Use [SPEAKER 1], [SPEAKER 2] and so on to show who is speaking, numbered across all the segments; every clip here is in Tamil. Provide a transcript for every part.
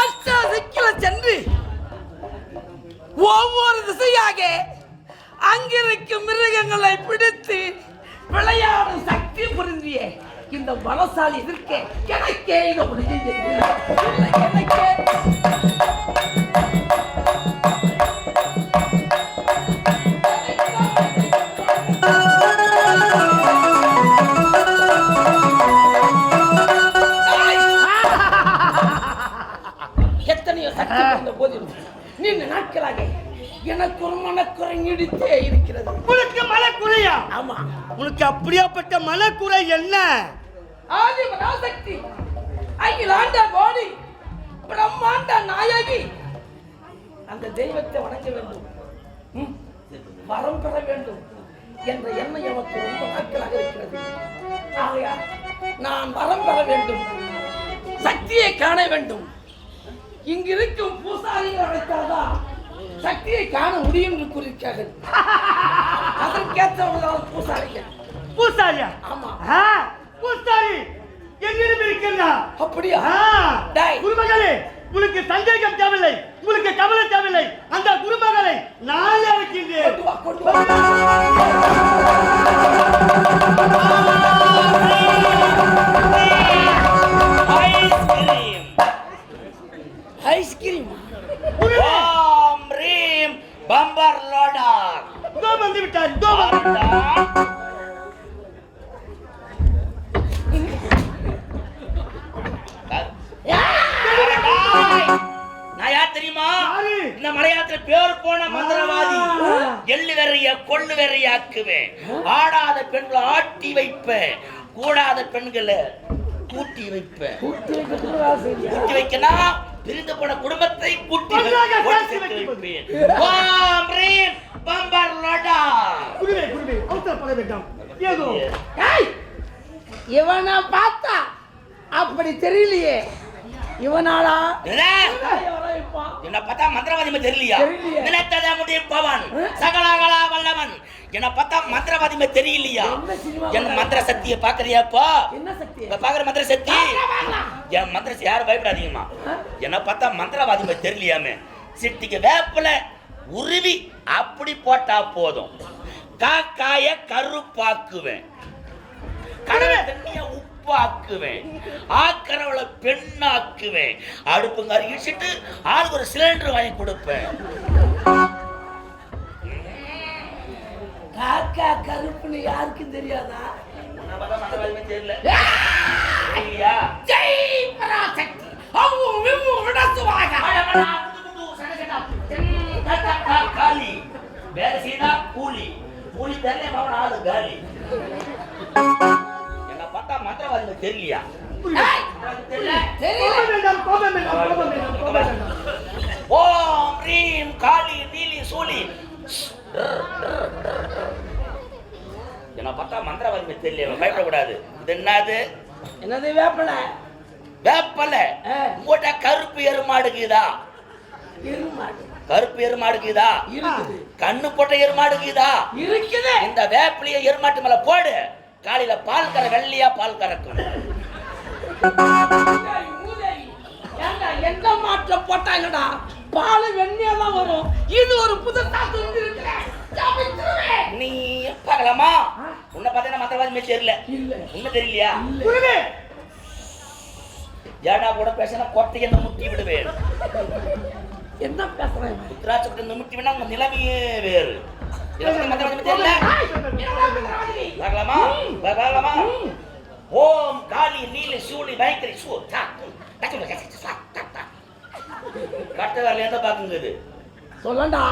[SPEAKER 1] அஷ்டதிக்கில சென்று ஒவ்வொரு திசையாக அங்கிருக்கும் மிருகங்களை பிடித்து விளையாடும் சக்தி புரிந்திய இந்த மனசால் எதிர்க்க எனக்கே இதை முடிஞ்சது எனக்கே. எனக்கு ஒரு மனக்குறை நீடித்தே இருக்கிறது.
[SPEAKER 2] உனக்கு மனக்குறையா
[SPEAKER 1] ஆமா.
[SPEAKER 2] உனக்கு அப்படியாப்பட்ட மனக்குறை என்ன?
[SPEAKER 1] ஆதி பராசக்தி அகிலாண்ட கோடி பிரம்மாண்ட நாயகி. அந்த தெய்வத்தை வணங்க வேண்டும். வரம் பெற வேண்டும் என்ற எண்ணம் எனக்கு ரொம்ப நாட்களாக இருக்கிறது. ஆகையால் நான் வரம் பெற வேண்டும். சக்தியை காண வேண்டும். இங்கு இருக்கும் பூசாரிகள் அழைத்தால்தான் சக்தியை காண முடியும் என்று கூறியிருக்கார்கள் அதற்கேற்றவர்களால் பூசாரிகள்.
[SPEAKER 2] பூசாரியா?
[SPEAKER 1] ஆமா.
[SPEAKER 2] பூசாரி என்னிடம் இருக்கின்றா?
[SPEAKER 1] அப்படியா.
[SPEAKER 2] குருமகளே உனக்கு சந்தேகம் தேவையில்லை உனக்கு கவலை தேவையில்லை. அந்த குருமகளை நான் இருக்கின்றேன்
[SPEAKER 3] எள்ளு வெறைய கொள்ளு வெறைய ஆக்குவேன் ஆடாத பெண்களை ஆட்டி வைப்பேன். கூடாத பெண்களை கூட்டி வைப்பேன்.
[SPEAKER 1] கூட்டி
[SPEAKER 3] வைக்கணும் பிரிந்து போன குடும்பத்தை கூட்டி
[SPEAKER 2] வைப்பேன்.
[SPEAKER 3] ஓம் ரீம் பம்பர் லோடர்
[SPEAKER 2] குருவே குருவே அவசரப்பட வேண்டாம். ஏதோ
[SPEAKER 1] ஏய். இவனை பார்த்தா அப்படி தெரியலையே. இவனாடா?
[SPEAKER 3] என்ன? பார்த்தா மந்திரவாதி மாதிரி தெரியலையா. நினைத்ததை முடியும் பவன்.
[SPEAKER 1] ஆ?
[SPEAKER 3] சகலகலா வல்லவன். என்ன பார்த்தா மந்திரவாதி மாதிரி தெரியலையா என் மந்திர சக்தியை
[SPEAKER 1] என்ன சக்தி?
[SPEAKER 3] இப்ப பாக்குற மந்திர சக்தி? என் மந்திர யாரும் பயப்படாதீங்கம்மா என்ன பார்த்தா மந்திரவாதி மாதிரி தெரியலையாமே? சிட்டிக்கு வேப்பில உருவி அப்படி போட்டா போதும். காக்காய கருப்பாக்குவேன். கடலை தண்ணிய உப்பாக்குவேன் ஆக்கிறவளை பெண்ணாக்குவேன் அடுப்புங்க இடிச்சிட்டு ஆளுக்கு ஒரு சிலிண்டர் வாங்கி கொடுப்பேன்
[SPEAKER 1] காக்கா கருப்புன்னு யாருக்கும் தெரியாதா
[SPEAKER 3] தெரியல?
[SPEAKER 1] ஜெய் பராசக்தி அவ்வு விம்மு விடசுவாக
[SPEAKER 3] மழமழா, குடு குடு, சட சடா, தென் தட்ட கா காலி. வேலை செய்தா கூலி கூலி தெரியல ஆளு காலி பார்த்தா மந்திரவாதி மாதிரி தெரியலையா? ஓம் ரீம் காளி நீலி சூலி. என்ன பார்த்தா மந்திரவாதி மாதிரி தெரியல பயப்படக்கூடாது. இது என்னது?
[SPEAKER 1] என்னது வேப்பல?
[SPEAKER 3] வேப்பல. உங்கள்கிட்ட கருப்பு எருமாடுக்குதா
[SPEAKER 1] இருமாடு
[SPEAKER 3] கருப்பு எருமாடுக்குதா கண்ணு போட்ட எருமாடுக்குதா
[SPEAKER 1] இருக்குது.
[SPEAKER 3] இந்த வேப்பிலைய எருமாட்டு மேல போடு. காலையில பால் கற வெள்ளையா பால் கறக்கும்.
[SPEAKER 1] எந்த மாட்டுல போட்டாங்கடா பால் வெண்ணையா தான் வரும். இது ஒரு தெரிஞ்சிருக்கிறேன் சமைச்சிருவேன்.
[SPEAKER 3] நீ பார்க்கலாமா உன்னை பார்த்தா மந்திரவாதி தெரியல. உன்னை தெரியலையா? ஏடா கூட பேசினா கொட்டை என்ன முட்டி விடுவேன்.
[SPEAKER 1] என்ன பேசுறேன் இவன்?
[SPEAKER 3] திராட்சை கொட்டை முட்டி வினா உங்க நிலைமையே வேறு. ஓம் காளி நீலி சூளி பயங்கரி சூ. கட்ட வரல எந்த பாக்குங்குது
[SPEAKER 1] சொல்லண்டா.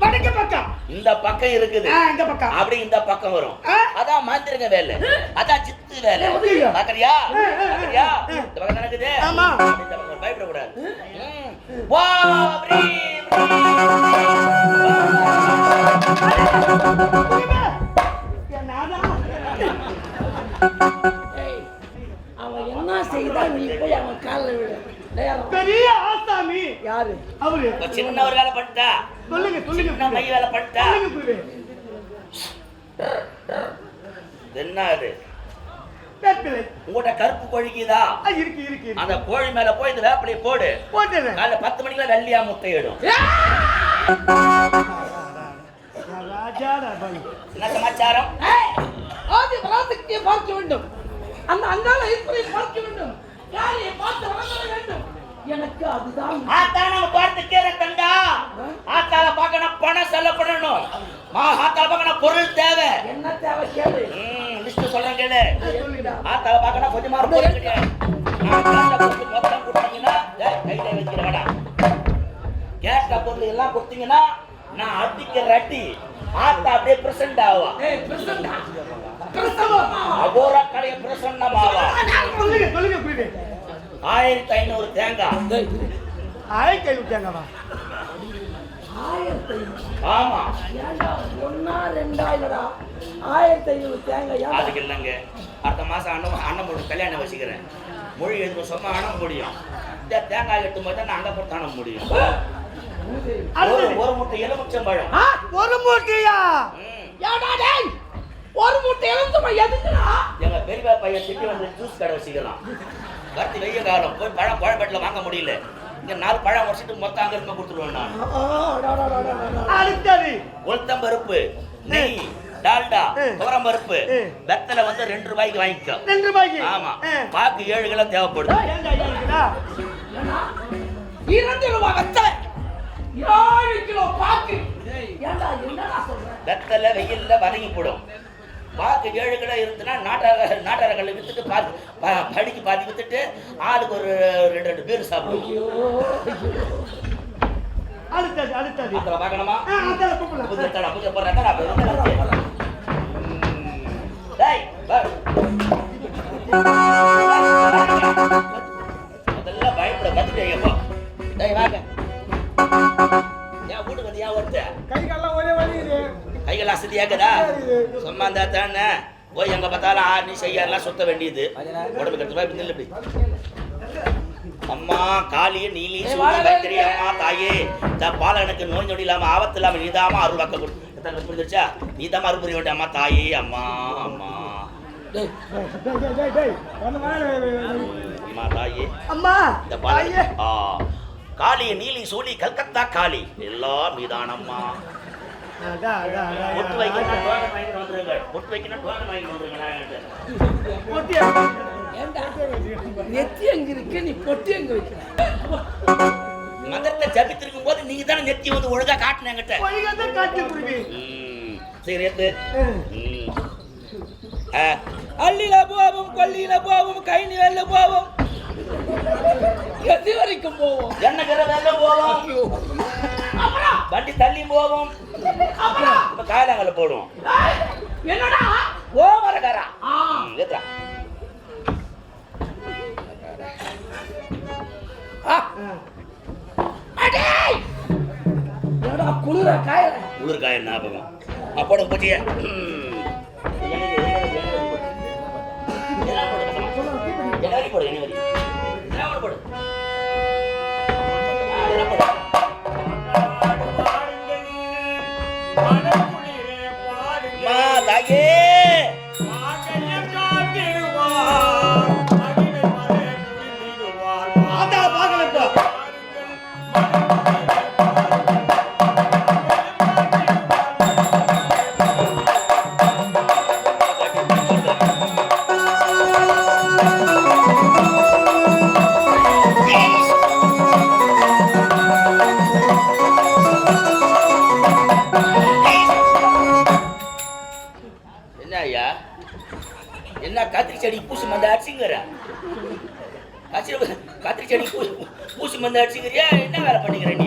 [SPEAKER 2] வடக்கு பக்கம்
[SPEAKER 3] இந்த பக்கம் இருக்குது
[SPEAKER 2] இந்த பக்கம்
[SPEAKER 3] அப்படி இந்த பக்கம் வரும். அதான் மாந்திரிக வேலை அதான் சித்து வேலை? பாக்குறியா. பாக்குறியா. இந்த பக்கம் நடக்குது
[SPEAKER 2] ஆமா.
[SPEAKER 3] அப்படி இந்த பக்கம் வரும். பயப்படக்கூடாது ம். வா,
[SPEAKER 1] அவன் என்ன செய்தா நீ போய் அவன் காலில் விடு
[SPEAKER 2] பெரிய ஆசாமி.
[SPEAKER 1] யாரு?
[SPEAKER 2] அவரு.
[SPEAKER 3] சின்ன ஒரு வேலை பண்ணிட்டா?
[SPEAKER 2] சொல்லுங்க சொல்லுங்க.
[SPEAKER 3] சின்ன மை வேலை பண்ணிட்டா? என்ன அது உங்கள்கிட்ட கருப்பு கோழிக்குதா
[SPEAKER 2] இருக்கு இருக்கு.
[SPEAKER 3] அந்த கோழி மேல போய் இந்த வேப்பிலையை போடு.
[SPEAKER 2] போட்டுறேன்.
[SPEAKER 3] காலைல பத்து மணிக்கெல்லாம் வெள்ளியா முட்டையிடும்
[SPEAKER 2] பாய்
[SPEAKER 3] என்ன சமாச்சாரம்?
[SPEAKER 1] ஆதி பராசக்தியை பார்க்க வேண்டும். அந்த அங்காள ஈஸ்வரை பார்க்க வேண்டும். யாரையை பார்த்து வளர்க்க வேண்டும். எனக்கு அதுதான்
[SPEAKER 3] ஆத்தால நம்ம பார்த்து கீரை தண்டா ஆத்தால பார்க்கணும் பணம் செலப்படணும் மா ஆத்தால பார்க்கணும் பொருள் தேவை.
[SPEAKER 1] என்ன தேவை கேளு.
[SPEAKER 3] லிஸ்ட் சொல்றேன் கேளு. ஆத்தால பார்க்கணும் கொஞ்சமா பொருள் கிடையாது மொத்தம் கொடுத்தீங்கன்னா கையில வைக்கிறவடா கேட்ட பொருள் எல்லாம் கொடுத்தீங்கன்னா நான் அடிக்கிற அடி ஆத்தா அப்படியே பிரசன்ட் ஆவா.
[SPEAKER 1] பிரசவமா?
[SPEAKER 3] அகோர கடைய பிரசன்னமாவா?
[SPEAKER 2] சொல்லுங்க சொல்லுங்க புரியுது
[SPEAKER 3] ஆயிரத்தி ஐநூறு தேங்காய்.
[SPEAKER 1] ஆயிரத்தி ஐநூறு.
[SPEAKER 3] ஆமா
[SPEAKER 1] ஏன்டா ஒன்னா ரெண்டா இல்லடா ஆயிரத்தி ஐநூறு தேங்காய்?
[SPEAKER 3] அதுக்கு இல்லைங்க அடுத்த மாசம் அண்ணன் அண்ணன் போட்டு கல்யாணம் வச்சுக்கிறேன். மொழி எழுதும் சொன்னா அண்ணன் முடியும். இந்த தேங்காய் எட்டும் போது நான் அங்க போட்டு முடியும். ஒரு முட்டை எலுமிச்சம் பழம்.
[SPEAKER 1] ஆ,
[SPEAKER 2] ஒரு மூட்டையா?
[SPEAKER 1] ஒரு முட்டை எலுமிச்சை எதுக்குடா
[SPEAKER 3] எங்க பெரியப்பா பையன் திட்டி வந்து ஜூஸ் கடை வச்சுக்கலாம் கருத்து வெய்ய காலம் போய் பழம் பழம்பேட்டில் வாங்க முடியல இங்க நாலு பழம் வருஷத்துக்கு மொத்தம் அங்க இருக்க கொடுத்துருவேன் நான்
[SPEAKER 1] ஆ,
[SPEAKER 2] அடுத்தது
[SPEAKER 3] பருப்பு நெய் டால்டா துவரம் பருப்பு வெத்தலை வந்து ரெண்டு ரூபாய்க்கு வாங்கிக்கோ
[SPEAKER 2] ரெண்டு ரூபாய்க்கு
[SPEAKER 3] ஆமா பாக்கு ஏழு கிலோ தேவைப்படுது
[SPEAKER 1] இரண்டு ரூபாய் வெத்தலை ஏழு கிலோ பாக்கு
[SPEAKER 3] வெத்தலை வெயில்ல வதங்கி போடும் பாக்கு ஏழு கிலோ இருந்துன்னா நாட்டார நாட்டாரங்களை வித்துட்டு பாதி ப- படிக்கு பாதி வித்துட்டு ஆளுக்கு ஒரு ரெண்டு ரெண்டு பேர் சாப்பிடுவோம்.
[SPEAKER 2] அடுத்தது அடுத்தது
[SPEAKER 3] அதில் பார்க்கணுமா. புது தடா புது போடுறா தடா டேய் வா. முதல்ல பயப்பட கத்துட்டேங்கப்பா டேய் வாங்க. ஏன் வீட்டுக்கு வந்து ஏன் ஒருத்த
[SPEAKER 2] கை கால்லாம் ஒரே வலி இது.
[SPEAKER 3] கைகள் அசதி ஏக்குதா சும்மா இருந்தா தானே. போய் எங்க பார்த்தாலும் ஆறு நீ செய்யலாம் சுத்த வேண்டியது. உடம்பு கட்டு போய் நில்லு இப்படி. அம்மா காளி நீலி சூரிய கைத்திரி அம்மா தாயே. இந்த பாலகனுக்கு நோய் நொடி இல்லாம ஆபத்து இல்லாம நீதாம அருள் வாக்க கொடு. புரிஞ்சிருச்சா? நீதாம அருள் புரிய வேண்டிய அம்மா தாயே அம்மா அம்மா. அம்மா தாயே.
[SPEAKER 2] அம்மா
[SPEAKER 3] இந்த. பாலகன் ஆ. காளி நீலி சூலி கல்கத்தா காளி. எல்லாம் மீதானம்மா பொட்டு வைக்கணும். டோக்கன் வாங்கிட்டு வந்துருங்க பொட்டு வைக்கணும் டோக்கன் வாங்கிட்டு வந்துருங்க
[SPEAKER 2] பொட்டியா?
[SPEAKER 1] ஏன்டா நெத்தி எங்க இருக்கு? நீ பொட்டி எங்க வைக்கிற?
[SPEAKER 3] மதத்தை ஜபித்திருக்கும் போது நீங்க தானே நெத்தி வந்து ஒழுங்கா காட்டின என்கிட்ட?
[SPEAKER 2] ஒழுங்காதான் காட்டு குருவி.
[SPEAKER 3] ம், சரி.
[SPEAKER 2] ஆ,
[SPEAKER 1] அள்ளில போவோம் கொல்லியில போவோம் கை நிழல்ல போவோம். எது வரைக்கும் போவோம்?
[SPEAKER 3] என்ன கிற வேலை போவோம்? வண்டி தள்ளி போவோம்
[SPEAKER 1] அப்புறம்
[SPEAKER 3] இப்ப காயலாங்கல்ல போடுவோம்.
[SPEAKER 1] என்னடா?
[SPEAKER 3] ஓ வரகாரா
[SPEAKER 1] ஆ.
[SPEAKER 3] ஏத்தா
[SPEAKER 1] அடேய் என்னடா குளிர
[SPEAKER 3] உளுர்காய ஞாபகம். அப்போட போட்டிய. போடு போடு. போடு. பூசி மந்த அடிச்சுங்கிறியா என்ன வேலை பண்ணிக்கிற நீ?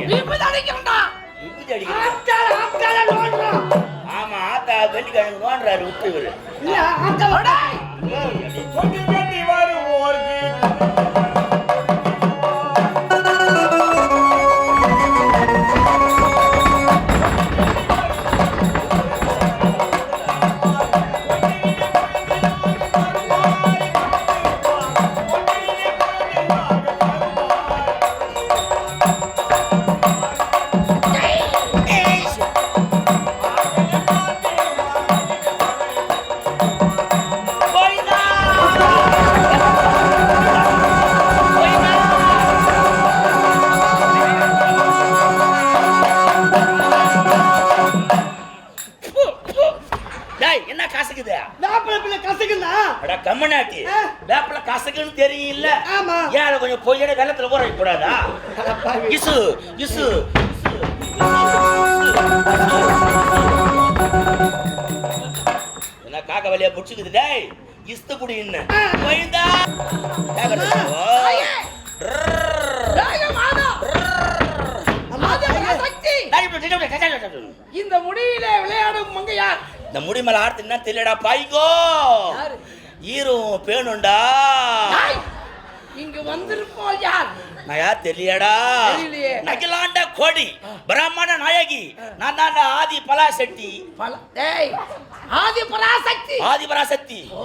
[SPEAKER 3] இப்படி அடிக்கிற
[SPEAKER 1] ஆத்தால நோண்டா
[SPEAKER 3] ஆமா ஆத்தா வெள்ளிக்கிழங்கு நோண்டுறாரு விட்டு இவரு. இசு இசு என்ன காக்க வழியா புடிச்சுக்குது டேய் இஸ்து
[SPEAKER 1] சக்தி! இந்த முடியிலே விளையாடும் மங்கையார்
[SPEAKER 3] இந்த முடி மேல ஆடுத்துன்னா தெரியடா பாய்கோ
[SPEAKER 1] யாரு?
[SPEAKER 3] ஈரும் பேணுண்டா!
[SPEAKER 1] இங்கு வந்திருப்போம் யார்
[SPEAKER 3] நான் யார் தெரியலடா. நகிலாண்ட கோடி பிராமண நாயகி நான் தான்டா ஆதி பலாசெட்டி
[SPEAKER 1] பல டேய் ஆதி பராசக்தி.
[SPEAKER 3] ஆதி பராசக்தி.
[SPEAKER 1] ஓ.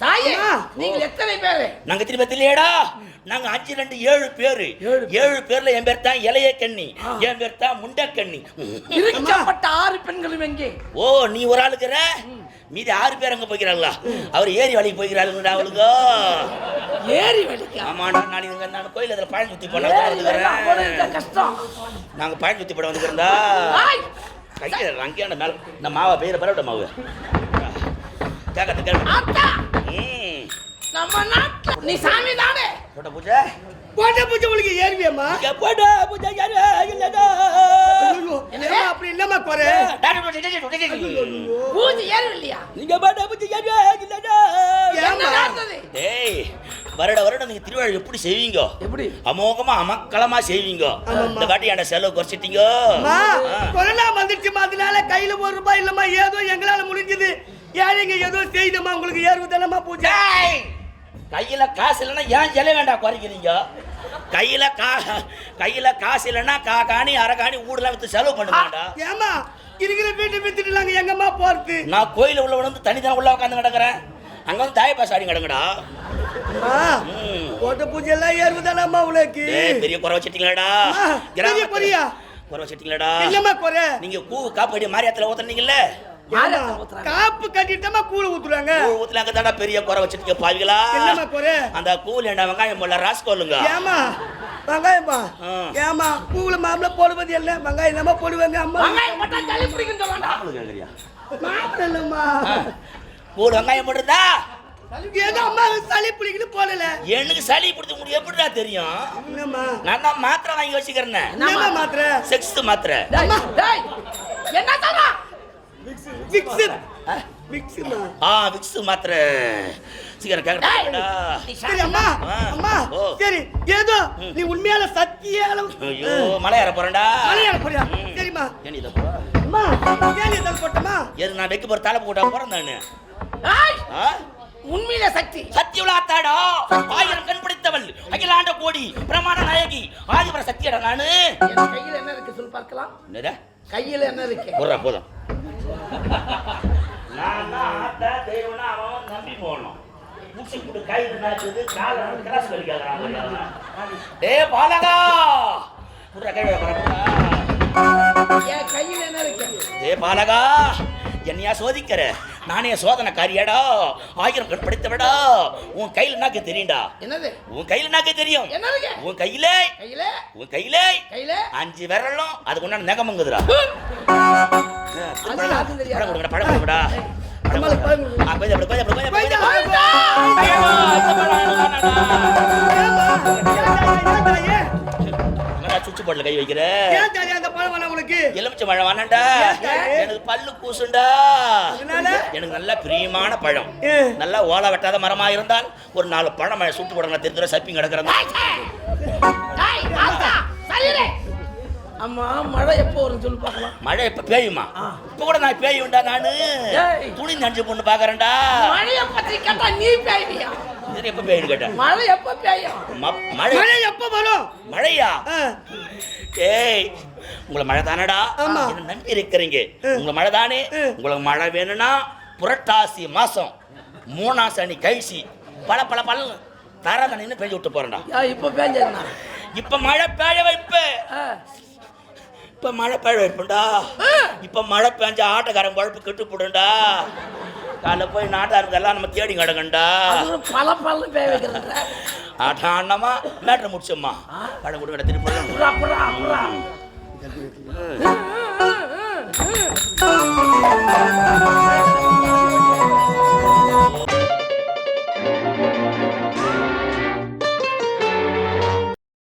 [SPEAKER 1] தாயே. நீங்கள் எத்தனை பேரு?
[SPEAKER 3] நாங்க திரும்ப தெரியலடா நாங்க அஞ்சு ரெண்டு ஏழு பேரு.
[SPEAKER 1] ஏழு
[SPEAKER 3] பேர்ல என் பேர் தான் இளைய கண்ணி என் பேர் தான் முண்டக்கண்ணி
[SPEAKER 1] இருக்கப்பட்ட ஆறு பெண்களும் எங்கே?
[SPEAKER 3] ஓ நீ ஒரு ஆளுக்குற? மீதி ஆறு பேர் அங்க போய்க்கிறாங்களா அவர் ஏரி வழிக்கு போய்க்கிறாளுங்கடா அவளுக்கு.
[SPEAKER 1] ஏறி வெடிக்க
[SPEAKER 3] ஆமாண்டா நாளைக்கு நான் கோயில் அதில் பழம் சுத்தி
[SPEAKER 1] இருக்க
[SPEAKER 3] போனா
[SPEAKER 1] கஷ்டம்.
[SPEAKER 3] நாங்க பழம் சுத்தி படம் வந்துக்கிறதா
[SPEAKER 1] தாய்!
[SPEAKER 3] கையில அங்கேயான மேல இந்த மாவை பெயர பரவிட்ட மாவு. கேட்கறது கேட்க
[SPEAKER 1] நம்ம நாட்டுல நீ சாமி தானே?
[SPEAKER 3] போட்ட பூஜை?
[SPEAKER 2] கோட்டை பூஜை உங்களுக்கு ஏறுவியம்மா
[SPEAKER 3] போட்ட பூஜை இல்லடா
[SPEAKER 2] அப்படி என்னம்மா குறை?
[SPEAKER 1] பூஜை ஏறு இல்லையா?
[SPEAKER 3] நீங்க போட்ட பூஜை இல்லடா?
[SPEAKER 1] நடந்தது?
[SPEAKER 3] டேய் வருட வருடம் நீங்க திருவிழா எப்படி செய்வீங்க?
[SPEAKER 1] எப்படி?
[SPEAKER 3] அமோகமா அமக்களமா செய்வீங்க. இந்த வாட்டி என்ன செலவு குறைச்சிட்டீங்க.
[SPEAKER 2] கொரோனா வந்துருச்சுமா அதனால கையில ஒரு ரூபாய் இல்லம்மா ஏதோ எங்களால முடிஞ்சது. ஏழைங்க ஏதோ செய்தம்மா உங்களுக்கு ஏறுவதல்லம்மா பூஜை.
[SPEAKER 3] டேய்! கையில காசு இல்லைன்னா ஏன் ஜெல வேண்டாம் குறைக்கிறீங்க? கையில கா கையில காசு இல்லைன்னா கா காணி அரை காணி ஊடலாம் வித்து செலவு பண்ணுங்கடா
[SPEAKER 2] ஏமா இருக்கிற வீட்டை வித்துட்டு நாங்க எங்கம்மா போறது?
[SPEAKER 3] நான் கோயில உள்ள வந்து தனித்தன உள்ள உட்காந்து கிடக்குறேன் அங்க வந்து தாய் பாஸ் ஆடி கிடங்கடா
[SPEAKER 2] அம்மா,
[SPEAKER 3] ம்.
[SPEAKER 2] கோட்டை பூஜை எல்லாம் ஏறுவதானம்மா உங்களுக்கு
[SPEAKER 3] டேய், பெரிய குறை வச்சிட்டீங்களாடா.
[SPEAKER 2] பெரிய குறையா?
[SPEAKER 3] குறை வச்சிட்டீங்களாடா.
[SPEAKER 2] என்னம்மா குறை?
[SPEAKER 3] நீங்க கூ காப்படி மாரியாத்துல ஊத்துனீங்கல்ல?
[SPEAKER 2] காப்பு கட்டிட்டமா கூழ ஊத்துறாங்க.
[SPEAKER 3] கூழ் ஊத்துலாங்க தானா பெரிய குறை வச்சிட்டீங்க பாவிகளா
[SPEAKER 2] என்னம்மா குறை?
[SPEAKER 3] அந்த கூல் என்ன வெங்காயம் போல ராஸ்கோலுங்க
[SPEAKER 2] ஏமா வெங்காயம்மா?
[SPEAKER 3] ஆ.
[SPEAKER 2] ஏமா பூவுல மாம்பழ போடுவது இல்ல வெங்காயம் என்னம்மா போடுவாங்க அம்மா.
[SPEAKER 1] வெங்காயம் போட்டா ஜல்லி பிடிக்கும்
[SPEAKER 3] கேக்குறியா?
[SPEAKER 2] மாம்பழம் இல்லம்மா.
[SPEAKER 3] கூழ் வெங்காயம் போட்டுருந்தா
[SPEAKER 2] ஏதோ அம்மா சளி பிடிக்கணும் போடல.
[SPEAKER 3] எனக்கு சளி பிடிச்ச முடியும் எப்படிடா தெரியும்? நான் தான் மாத்திரை வாங்கி வச்சுக்கிறேன்.
[SPEAKER 2] மாத்திரை?
[SPEAKER 3] செக்ஸ் மாத்திரை.
[SPEAKER 1] என்ன சொல்றா?
[SPEAKER 2] விக்ஸ் விக்ஸ்மா
[SPEAKER 3] ஆ விக்ஸ் மாத்திரை சீக்கிரம் கேக்குறா
[SPEAKER 2] சரி அம்மா
[SPEAKER 3] ஆ.
[SPEAKER 2] அம்மா
[SPEAKER 3] ஓ.
[SPEAKER 2] சரி ஏதோ. நீ உண்மையால சத்தியால
[SPEAKER 3] ஐயோ மலை ஏற
[SPEAKER 2] போறியா. சரிம்மா
[SPEAKER 3] ஏன் இதை போ
[SPEAKER 2] அம்மா ஏன் போட்டமா
[SPEAKER 3] நான் வைக்க போற தலை போட்டா போறேன் நானு?
[SPEAKER 1] உண்மையில சக்தி
[SPEAKER 3] சத்தியுலாத்தாடா ஆயிரம் கண் பிடித்தவள் அகிலாண்ட கோடி பிரமாண நாயகி ஆதிபர சத்தியடா நானு
[SPEAKER 1] கையில என்ன இருக்கு சொல்லி பார்க்கலாம் கையில என்ன இருக்கு
[SPEAKER 3] போதும் நான் தான் ஆத்தா தெய்வம்னா அவன் நம்பி போகணும் முச்சி கால கிராஸ் ஏ பாலகா! கை
[SPEAKER 1] என் கையில என்ன இருக்கு?
[SPEAKER 3] ஏ பாலகா! என்னையா சோதிக்கிற? நானே சோதனைக்காரியாடா. ஆயிரம் கண் படித்தவடா. உன் கையில நாக்கு தெரியும்டா?
[SPEAKER 1] என்னது?
[SPEAKER 3] உன் கையில நாக்கு தெரியும்?
[SPEAKER 1] என்ன இருக்கு?
[SPEAKER 3] உன் கையிலே?
[SPEAKER 1] கையில?
[SPEAKER 3] உன் கையிலே?
[SPEAKER 1] கையில?
[SPEAKER 3] அஞ்சு விரலும் அதுக்கு உண்டான நகமங்குதுடா. படம் கொடுங்கடா படம் கொடுங்கடா கை வைக்கிற
[SPEAKER 2] அந்த பழம்
[SPEAKER 3] எலுமிச்சை பழம் வேணாண்டா எனக்கு பல்லு கூசுண்டா எனக்கு நல்ல பிரியமான பழம் நல்லா ஓலை வெட்டாத மரமா இருந்தால் ஒரு நாலு பழம் சுட்டு போடுங்க தெரிஞ்சுற சப்பி
[SPEAKER 1] கிடக்கிறேன் அம்மா மழை எப்போ வரும் சொல்லி பார்க்கலாம்.
[SPEAKER 3] மழை இப்ப பெய்யுமா. இப்ப கூட நான் பேயுண்டா நானு. துணி நஞ்சு பொண்ணு பாக்குறேன்டா.
[SPEAKER 1] மழைய பத்தி கேட்டா நீ பேய்வியா?
[SPEAKER 3] இது எப்ப பெய்யுன்னு கேட்டேன்
[SPEAKER 1] மழை எப்ப பெய்யும்?
[SPEAKER 3] ம- மழை.
[SPEAKER 2] மழை எப்ப வரும்?
[SPEAKER 3] மழையா?
[SPEAKER 2] ஆ.
[SPEAKER 3] ஏய் உங்களை மழை தானடா?
[SPEAKER 2] ஆமா.
[SPEAKER 3] நம்பி இருக்கிறீங்க. உங்களை மழை தானே. உங்களுக்கு மழை வேணும்னா புரட்டாசி மாசம் மூணாம் சனி கழிச்சு பல பல பல தர தண்ணின்னு பெஞ்சு விட்டு போறேன்டா.
[SPEAKER 1] யா, இப்ப பேஞ்சா
[SPEAKER 3] இப்ப மழை பெய்ய வைப்ப இப்ப மழை பெய்யப்படா இப்ப மழை பெஞ்ச ஆட்டக்காரன் குழப்பு கெட்டு போடுண்டா காலைல போய் நாட்டாருக்கெல்லாம் நம்ம தேடி கிடக்கண்டா
[SPEAKER 1] பல பல பேர் வைக்கிறேன்
[SPEAKER 3] ஆட்டம் ஆடினமா மேட்ரு முடிச்சோம்மா
[SPEAKER 1] கடை கூட கடை
[SPEAKER 3] திருப்பி